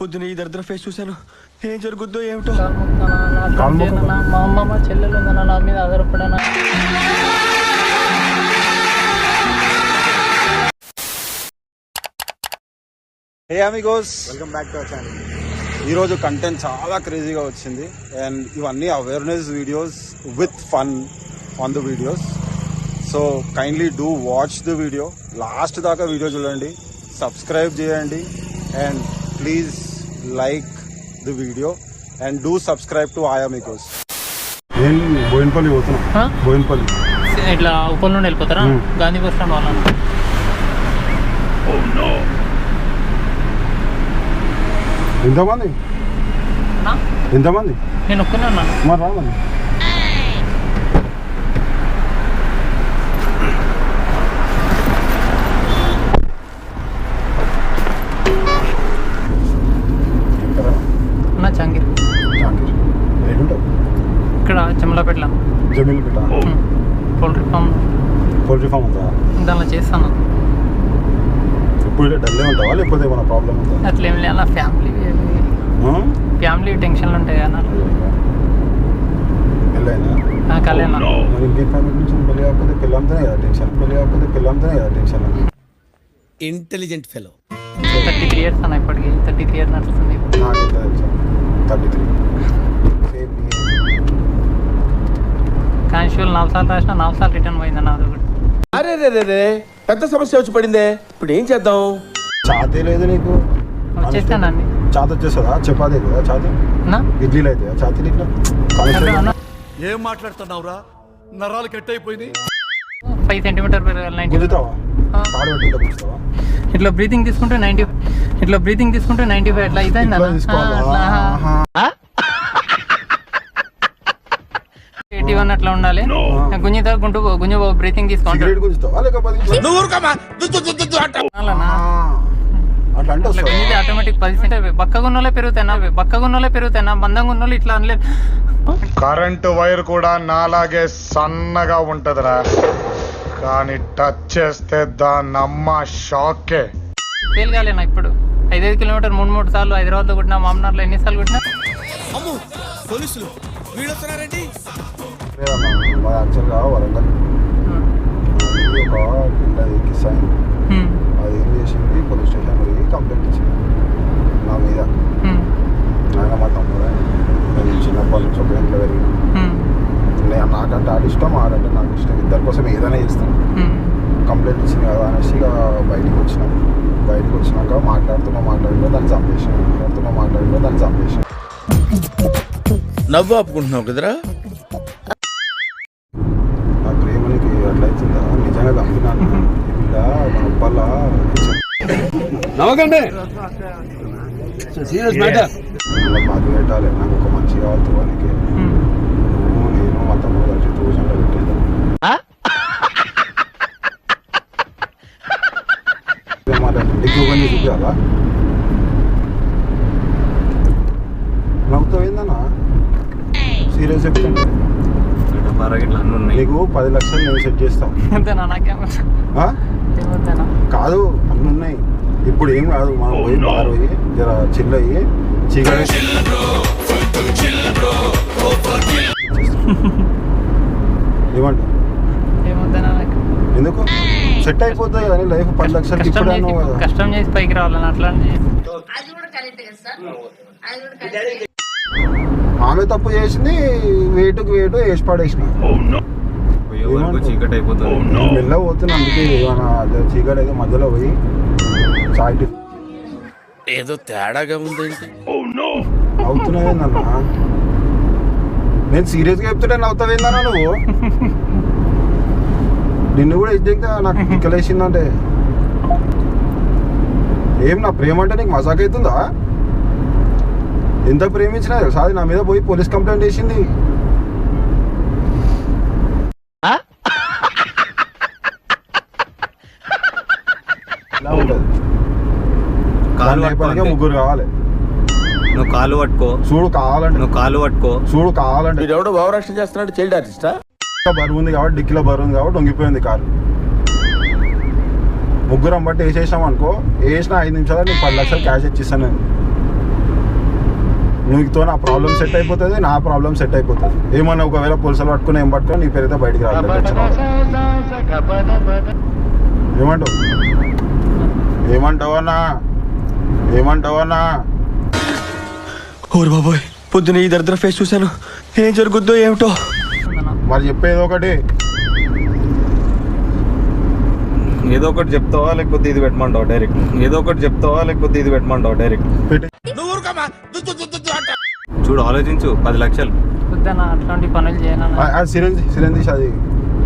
పొద్దున ఈ దరిద్ర ఫేస్ చూశాను. ఏం జరుగుద్దో ఏమిటో? మా అమ్మ మా చెల్లెలు ఉందన్న నా మీద ఆధారపడనా hey amigos welcome back to our channel ఈరోజు కంటెంట్ చాలా క్రేజీగా వచ్చింది. అండ్ ఇవన్నీ awareness videos with fun on the videos so kindly do watch the video last దాకా వీడియో చూడండి. సబ్స్క్రైబ్ చేయండి. And please like the video and do subscribe to amigos నేను బోయినపల్లి పోతున్నా? బోయినపల్లి. ఇట్లా ఉప్పల్ నుండి వెళ్ళిపోతారా. గాంధీ బస్ స్టాండ్ వాళ్ళని ఎంతమంది? ఎంతమంది? నేను ఒక్కనే ఉన్నాను. మరి రామని. ఇప్పుడు డల్లే ఉంటావా? లేకపోతే ఏమైనా ప్రాబ్లం ఉందా? అట్లా లేదు. అలా ఫ్యామిలీ? ఫ్యామిలీ టెన్షన్లు ఉంటాయి కదా పెళ్ళైనా నా కళ్యాణ. మరి ఇంకేం ఫ్యామిలీ నుంచి పెళ్ళి కాకపోతే పిల్లంతనే కదా? టెన్షన్ పెళ్ళి కాకపోతే పిల్లంతనే కదా tension intelligent fellow thirty three years అన్న ఇప్పటికి. థర్టీ త్రీ ఇయర్స్ నడుస్తుంది థర్టీ త్రీ నాలుగు సార్లు రాసిన నాలుగు సార్లు రిటర్న్ పోయింది నాది ఒకటి అరే రే రే. పెద్ద సమస్య వచ్చి పడిందే. ఇప్పుడు ఏం చేద్దాం? చాతే లేదు నీకు. వచ్చేసానండి చాత వచ్చేస్తుందా? చపాతీ కదా చాతి ఇడ్లీలు అయితే అన్న, అన్న, ఏం మాట్లాడుతున్నావురా? నరాలు కట్ అయిపోయినాయి ఫైవ్ సెంటీమీటర్ పెరగాలి ఇట్లా బ్రీతింగ్ తీసుకుంటే నైన్టీ ఇట్లా బ్రీతింగ్ తీసుకుంటే నైన్టీ ఫైవ్ ఇట్లా ఇదైంది అట్లా ఉండాలి. గుంజితో గుంటు గుంజు బ్రీతింగ్ తీసుకోండి గుంజితే. ఆటోమేటిక్ పది సెంటర్ బక్కగున్నోళ్ళే పెరుగుతాయినా బక్కగున్నోళ్ళే పెరుగుతాయినా బందంగా ఉన్నోళ్ళు ఇట్లా అనలేదు కరెంటు వైర్ కూడా నాలాగే సన్నగా ఉంటదిరా. కానీ టచ్ చేస్తే దాని అమ్మ షాకే ఫెయిల్ కాలేనా ఇప్పుడు. ఐదైదు కిలోమీటర్ మూడు మూడు సార్లు హైదరాబాద్లో కొట్టినా మామనార్లో ఎన్నిసార్లు కొట్టినా. అమ్ము పోలీసులు. వీళ్ళు వస్తున్నారండి యాక్చువల్గా వరంగల్. ఒక పిల్లది కిస్ అయింది హ్మ్, అది ఏం చేసింది పోలీస్ స్టేషన్ పోయి కంప్లైంట్ ఇచ్చింది నా మీద హ్మ్, ఆయన మా తమ్ముడు ఆయన. నేను చిన్నప్పటి నుంచి ఒక ఇంట్లో పెరిగిన హ్మ్, నేను నాకంటే ఆడి ఇష్టం ఆడంటే నాకు ఇష్టం ఇద్దరి కోసం ఏదైనా చేస్తాను హ్మ్. కంప్లైంట్ ఇచ్చింది కదా అనేసి ఇక బయటికి వచ్చినాం బయటికి వచ్చినాక మాట్లాడుతున్నా మాట్లాడినా దాన్ని చంపేసాం మాట్లాడుతున్నా మాట్లాడినా దాన్ని చంపేసాం నవ్వు ఆపుకుంటున్నావు కదరా? నా ప్రేమనికి అట్లయితుందా? నిజంగా చంపినాను ఈ బిడ్డ మన ఉప్పల్ల నవ్వకండి సీరియస్ మ్యాటర్ ఇలా బాధ పెట్టాలి. నాకు ఒక మంచి కావాలి తువానికి. హ్మ్. నువ్వు నేను మా తమ్ముడు కలిసి ట్యూషన్లో పెట్టేద్దాం. డిగ్రీ పని చూపించాలా సీరియస్ చెప్తాను నీకు పది లక్షలు నేను సెట్ చేస్తాం. కాదు అన్ని ఉన్నాయి. ఇప్పుడు ఏం కాదు మనం పోయి బార్ పోయి జర చిల్ అయ్యి చీకటి ఎందుకు? సెట్ అయిపోతుంది కదా లైఫ్ పది లక్షలకి కష్టం ఇప్పుడు కష్టం చేసి పైకి రావాలని అట్లా ఆమె తప్పు చేసింది వేటుకు వేటు వేసి పడేసిన. చీకటి అయిపోతుంది. మెల్ల పోతున్నా అందుకే చీకటి అయితే మధ్యలో పోయి చాయ్ ఏదో తేడాగా ఉందేంటి? అవుతున్నావేందన్నా నేను సీరియస్గా చెప్తుంటే నవ్వుతావేందన్నా నువ్వు? నిన్ను కూడా ఇద్దంగా నాకు పిక్కలేసిందంటే. ఏం నా ప్రేమ అంటే నీకు మజాక్ అవుతుందా ఎంత ప్రేమించినా అది నా మీద పోయి పోలీస్ కంప్లైంట్ చేసింది. ముగ్గురు కావాలి. నువ్వు కాలు పట్టుకో. చూడు కావాలంటే. నువ్వు కాలు పట్టుకో. చూడు కావాలంటే. వీడెవడో భావరక్షణ చేస్తున్నాడు చైల్డ్ ఆర్టిస్టా బరువు ఉంది కాబట్టి డిక్కీలో బరువు ఉంది కాబట్టి వంగిపోయింది కారు ముగ్గురం బట్టి వేసేసినాం అనుకో వేసిన ఐదు నిమిషాలు నీకు పది లక్షలు క్యాష్ ఇచ్చిస్తాను నేను. నీతో నా ప్రాబ్లం సెట్ అయిపోతుంది నా ప్రాబ్లం సెట్ అయిపోతుంది. ఏమన్నా ఒకవేళ పోలీసులు పట్టుకుని ఏం పట్టుకొని నీ పేరైతే బయటికి రాదు ఏమంటావు? ఏమంటావన్నా? ఏమంటావన్నా? ఓరు బాబోయ్ పొద్దున ఈ దరిద్ర ఫేస్ చూశాను. ఏం జరుగుద్దో ఏమిటో. మరి చెప్పేది ఒకటి. ఏదో ఒకటి చెప్తావా లేకపోతే ఇది పెట్టమంటావా డైరెక్ట్? ఏదో ఒకటి చెప్తావా లేకపోతే ఇది పెట్టమంటావా డైరెక్ట్? చూడు ఆలోచించు పది లక్షలు. వద్దన్నా అట్లాంటి పనులు చేయనన్నా సిరంజి సిరంజి అది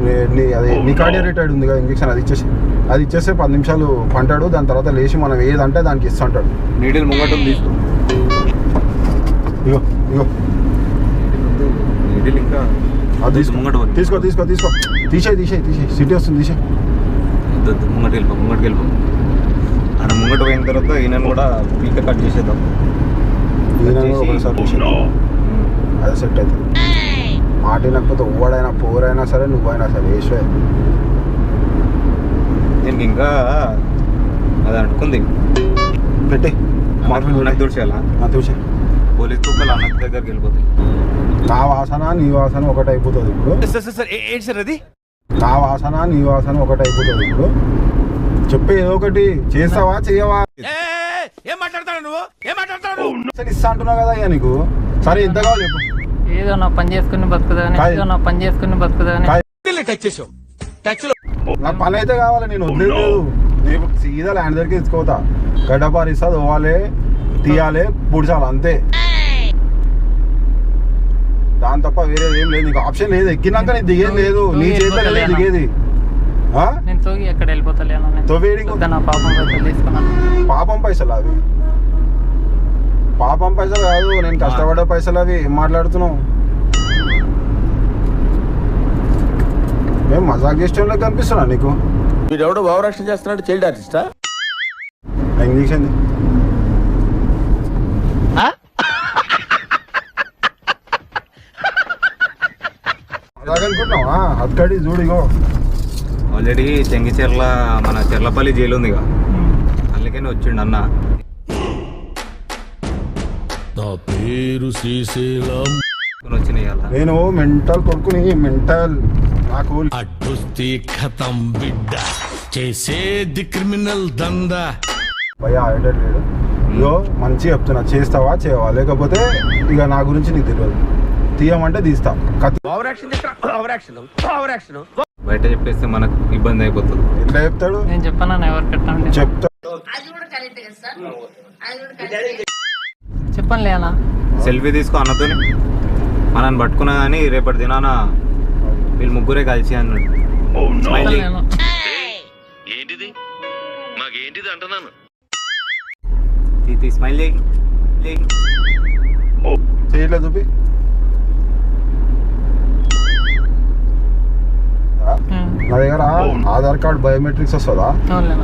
నీ- నీ అది నికాడియా రిటైర్డ్ ఉంది కదా ఇంజక్షన్ అది ఇచ్చేసి. అది ఇచ్చేస్తే పది నిమిషాలు పంటాడు దాని తర్వాత లేచి మనం ఏదంటే దానికి ఇస్తుంటాడు నీడిల్ ముంగటం తీసుకో ఇగో ఇగో. నీడిల్ ఇంకా అది తీసుకో. ముంగట. తీసుకో తీసుకో తీసుకో. తీసేయి తీసేయి తీసేయి. సిటీ వస్తుంది వెళ్ళిపో ముంగటికి వెళ్ళిపో. ఆడ ముంగట పోయిన తర్వాత ఈయన కూడా పీక కట్ చేసేద్దాం ఈయన కూడా చేసి- ఒకసారి తీసేయి అదే సెట్ అవుతుంది. మాట వినకపోతే ఓడైనా పోరైనా సరే నువ్వైనా సరే వేసే దీనికి ఇంకా అది అంటుకుంది పెట్టి. నాకు తుడిచేయాలా చూసే పోలీస్ కుక్కలు అన్న దగ్గరికి వెళ్ళిపోతాయి. నా వాసన నీ వాసన ఒకటి అయిపోతుంది ఇప్పుడు. సార్ సార్ సార్ ఏంటి సార్ అది? నా వాసన నీ వాసన ఒకటి అయిపోతుంది ఇప్పుడు. చెప్పే ఏదో ఒకటి. చేస్తావా చేయవా? ఏం మాట్లాడతాడు నువ్వు? ఏం మాట్లాడతాడు సరే ఇస్తా అంటున్నావు కదా ఇక నీకు. సరే కావాలి చెప్పు. ఏదో నా పని చేసుకుని బతుకుదని. ఏదో నా పని చేసుకుని బతుకుదని. టచ్ చేసావు. టచ్లో నాకు పని అయితే కావాలి నేను వదిలేదు నేను సీదా ల్యాండ్ దగ్గరికి తెచ్చుకోతా గడ్డపారిస్తా పోవాలి తీయాలి పుడిచాలి అంతే. దాని తప్ప వేరే ఏం లేదు నీకు ఆప్షన్ లేదు. ఎక్కినాక నీకు దిగేది లేదు. నీ చేతిలో లేదు దిగేది? నేను తోగి ఎక్కడ తోవేడికి వద్ద నా పాపం తీసుకున్నాను పాపం పైసలు అవి. పాపం పైసలు కాదు నేను కష్టపడ్డ పైసలు అవి. ఏం మాట్లాడుతున్నావు? మేము మజాక్ చేసేలా కనిపిస్తున్నా నీకు. వీడెవడో భావరక్షణ చేస్తున్నాడు చైల్డ్ ఆర్టిస్టా? ఇంగ్లీష్ ఏంది? అలాగనుకుంటున్నావా అక్కడి చూడిగో ఆల్రెడీ చెంగిచెర్ల మన చెర్లపల్లి జైలు ఉందిగా. అందుకని వచ్చిండు అన్న. నా పేరు శ్రీశైలం. వచ్చినాయి అలా. నేను మెంటల్ కొడుకుని మెంటల్ నాకు అడ్డుస్తే ఖతం బిడ్డ చేసేది క్రిమినల్ దందా భయ ఆడేటట్టు లేదు. ఇగో మంచి చెప్తున్నా చేస్తావా చేయవా? లేకపోతే ఇక నా గురించి నీకు తెలియదు. తీయమంటే తీస్తా. బయట చెప్పేస్తే మనకు ఇబ్బంది అయిపోతుంది. ఎట్లా చెప్తాడు? నేను చెప్పాను ఎవరు చెప్తా. చెప్పండి లేనా? సెల్ఫీ తీసుకో అన్నతోని మనని పట్టుకున్నా కానీ రేపటి దినాన వీళ్ళు ముగ్గురే కలిసి అన్నాడు. ఏంటిది? మాకేంటిది అంటున్నాను? స్మైల్ చేయి. చేయి. ఆధార్ కార్డ్ బయోమెట్రిక్స్ వస్తుందా?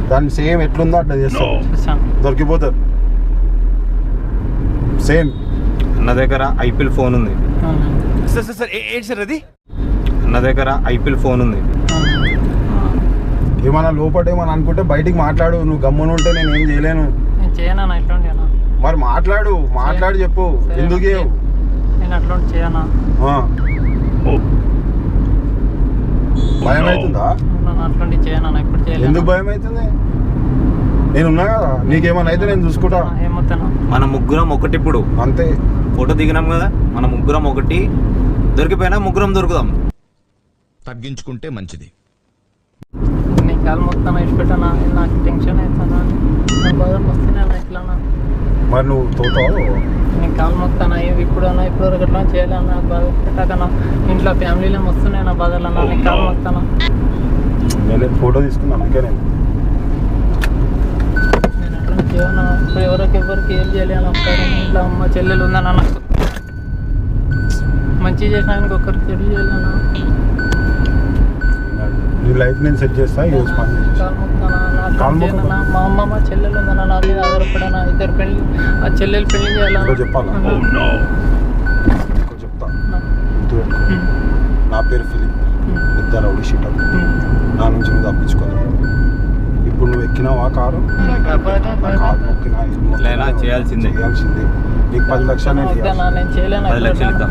దాన్ని సేమ్ ఎట్లుందో అట్లా చేస్తా. దొరికిపోతారు. సేమ్. అన్న దగ్గర ఐపీఎల్ ఫోన్ ఉంది. సార్ సార్ సార్ ఏంటి సార్ అది? అన్న దగ్గర ఐపీఎల్ ఫోన్ ఉంది. ఏమన్నా లోపల ఏమన్నా అనుకుంటే బయటికి మాట్లాడు. నువ్వు గమ్మున ఉంటే నేను ఏం చేయలేను. మరి మాట్లాడు. మాట్లాడి చెప్పు. ఎందుకు చేయవు? నేను అట్లాంటి చేయనా? ఆ. భయం అవుతుందా నేను అట్లాంటి చేయనా ఇప్పుడు చేయలేను. ఎందుకు భయం అవుతుంది? నేను ఉన్నా కదా నీకేమన్నా అయితే నేను చూసుకుంటా. ఏమవుతాను మన ముగ్గురం ఒకటి ఇప్పుడు. అంతే. ఫోటో దిగినాం కదా మన ముగ్గురం ఒకటి. దొరికిపోయినా ముగ్గురం దొరుకుదాం. తగ్గించుకుంటే మంచిది. నీ కాలు మొత్తం ఇచ్చిపెట్టానా నాకు టెన్షన్ అవుతానా నా బాధ వస్తున్నానా ఇట్లానా మరి నువ్వు తోతావు? నీ కాలు మొత్తానా ఇప్పుడు అన్నా ఇప్పుడు వరకు ఎట్లా చేయాలన్నా బాధ పెట్టాకనా? ఇంట్లో ఫ్యామిలీలో వస్తున్నాయి నా బాధలన్నా నీ కాలు మొత్తానా నేను ఫోటో తీసుకున్నాను అందుకే నేను. ఇప్పుడు ఎవరికి ఎవరికి ఏం చేయాలి ఒక్కరు ఇంట్లో అమ్మ చెల్లెలు ఉందన్నా నాకు మంచి చేసిన ఇంకొకరికి చెడు చేయాలన్నా నీ లైఫ్ నేను సెట్ చేస్తా ఈ రోజు పని. మా అమ్మ మా చెల్లెలు ఉందన్నా నా మీద ఆధారపడనా? ఇద్దరు పెళ్ళి ఆ చెల్లెలు పెళ్ళి చేయాలన్నా? ఇంకో చెప్పాలా? చేయాల్సిందే. చేయాల్సిందే. నీకు పది లక్షలు పది ఇద్దాం.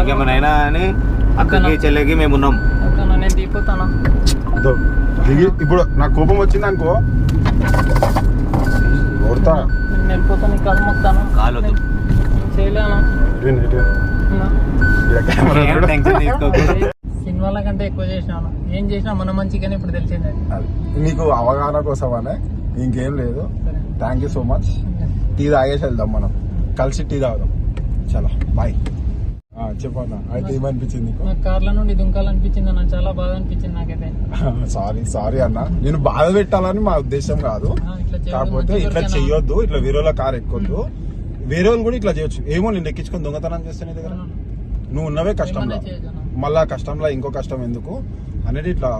ఇంకేమైనా అని చెల్లెకి మేము ఉన్నాం. దిగి ఇప్పుడు నాకు కోపం వచ్చింది అనుకో. కొడతా. నేను వెళ్ళిపోతా నీ కాలు మొక్తాను కాలొద్దు. నేను చేయలేను? ఇటు, ఇటు. నా. ఈడ కెమెరా ఏం ఉన్నాడు. టెన్షన్ తీసుకోకు. సినిమాల కంటే ఎక్కువ చేసినాను ఏం చేసినా మన మంచిగానే ఇప్పుడు తెలిసింది. నీకు అవగాహన కోసమనే ఇంకేం లేదు. సరే. Thank you so much tea తాగేసి వెళ్దాం మనం. కలిసి టీ తాగుదాం. చలో బాయ్ చెప్పన్నా అయితే ఏమనిపించింది నీకు? నాకు కార్ల నుండి దుంకాలనిపించింది అన్న చాలా బాధ అనిపించింది నాకైతే. సారీ సారీ అన్న. నేను బాధ పెట్టాలని మా ఉద్దేశం కాదు. కాకపోతే ఇట్లా? చెయ్యొద్దు ఇట్లా వేరే వాళ్ళ కార్ ఎక్కొద్దు. వేరే వాళ్ళు కూడా ఇట్లా చేయొచ్చు. ఏమో నేను ఎక్కించుకొని దొంగతనం చేస్తే దగ్గర నువ్వు ఉన్నవే కష్టంలో. మళ్ళా కష్టంలో ఇంకో కష్టం ఎందుకు? అనేది ఇట్లా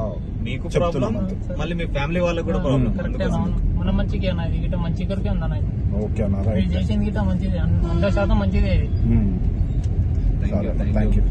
మీకు ప్రాబ్లం మళ్ళీ మీ ఫ్యామిలీ వాళ్ళకి కూడా ప్రాబ్లం అవును. మన మంచిగా అన్న ఇది గిట్ట మంచి కొరికే ఉంది అన్న. ఓకే అన్న రైట్. చేసింది గిట్ట మంచిది. వంద శాతం మంచిదే. ఇది థ్యాంక్ యూ